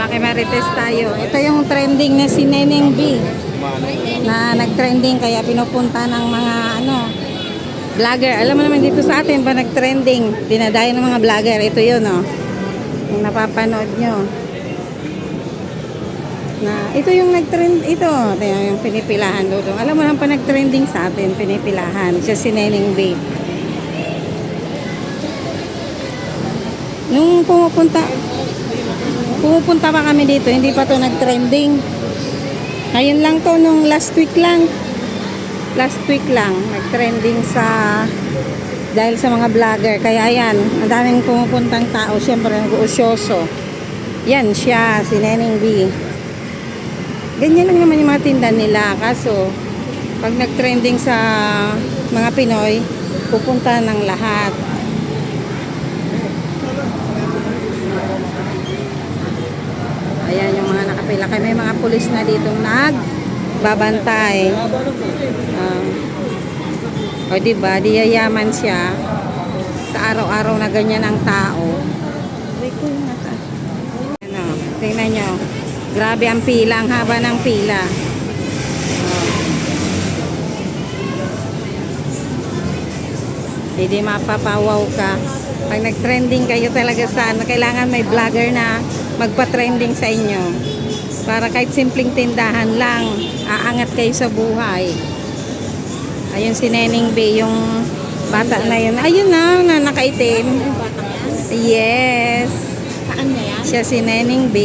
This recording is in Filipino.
makimarites tayo. Ito yung trending na si Neneng B. Na nag-trending kaya pinupunta ng mga ano, vlogger. Alam mo naman dito sa atin pa nag-trending. Dinadayo ng mga vlogger. Ito yun oh. Yung napapanood nyo. Na, ito yung nag-trend, ito, ito yung pinipilahan doon. Alam mo naman pa nag-trending sa atin, pinipilahan. Siya si Neneng B. Nung pumupunta, pumupunta pa kami dito, hindi pa to nag-trending. Ngayon lang to, nung last week lang. Last week lang, nag-trending sa, dahil sa mga vlogger. Kaya ayan, ang daming pumupuntang tao, syempre nag-uusyoso. Yan siya, si Neneng B. Ganyan lang naman yung mga tinda nila. Kaso, pag nag-trending sa mga Pinoy, pupunta ng lahat. Ayan yung mga nakapila. Kaya may mga pulis na dito nagbabantay. Um, o diba, di yayaman siya sa araw-araw na ganyan ang tao. Ano, tingnan nyo. Grabe ang pila, ang haba ng pila. Hindi mapapawaw ka. Pag nag-trending kayo talaga sa ano, kailangan may vlogger na magpa-trending sa inyo. Para kahit simpleng tindahan lang, aangat kayo sa buhay. Ayun si Neneng B, yung bata na yun. Ayun na, na nakaitim. Yes. Saan na yan? Siya si Neneng B.